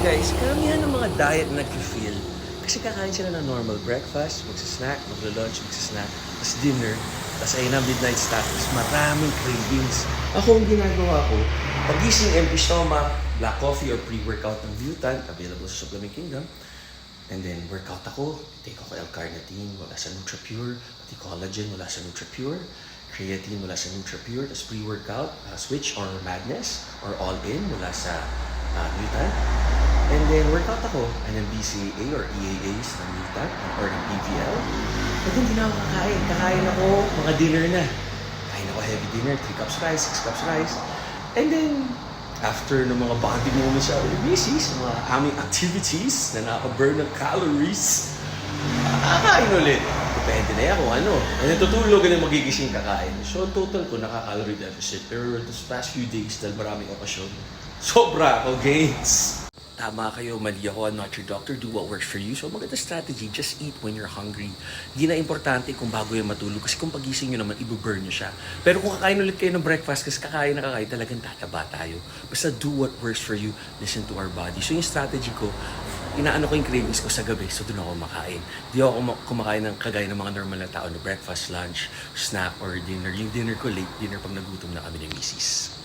guys, karamihan ng mga diet na nag-feel kasi kakain sila ng normal breakfast, magsisnack, maglo-lunch, magsisnack, tapos dinner, tapos ayun na midnight tapos maraming cravings. Ako ang ginagawa ko, pagising empty stomach, black coffee or pre-workout ng Butan, available sa Supplement Kingdom, And then, workout ako. Take ako L-carnitine, wala sa NutraPure. Pati collagen, wala sa NutraPure. Creatine, wala sa NutraPure. Tapos pre-workout, uh, switch or madness or all-in, wala sa uh, Mutant. And then, workout ako. And then, BCAA or EAAs ng Mutant or ng PVL. And then, hindi na ako kakain. Kakain ako, mga dinner na. Kain ako heavy dinner, 3 cups rice, 6 cups rice. And then, after ng mga bonding moments sa misis, mga aming activities na nakaka-burn ng calories, kakain ulit. Depende na yan kung ano. And natutulog na magigising kakain. So, total ko, nakaka-calorie deficit. Pero this past few days, dahil maraming okasyon, sobra ako gains. Tama kayo, mali ako, I'm not your doctor, do what works for you. So maganda strategy, just eat when you're hungry. Di na importante kung bago yung matulog kasi kung pagising nyo naman, ibuburn nyo siya. Pero kung kakain ulit kayo ng breakfast kasi kakain na kakain, talagang tataba tayo. Basta do what works for you, listen to our body. So yung strategy ko, inaano ko yung cravings ko sa gabi, so doon ako makain. Di ako kuma- kumakain ng kagaya ng mga normal na tao na breakfast, lunch, snack, or dinner. Yung dinner ko, late dinner pag nagutom na kami ng misis.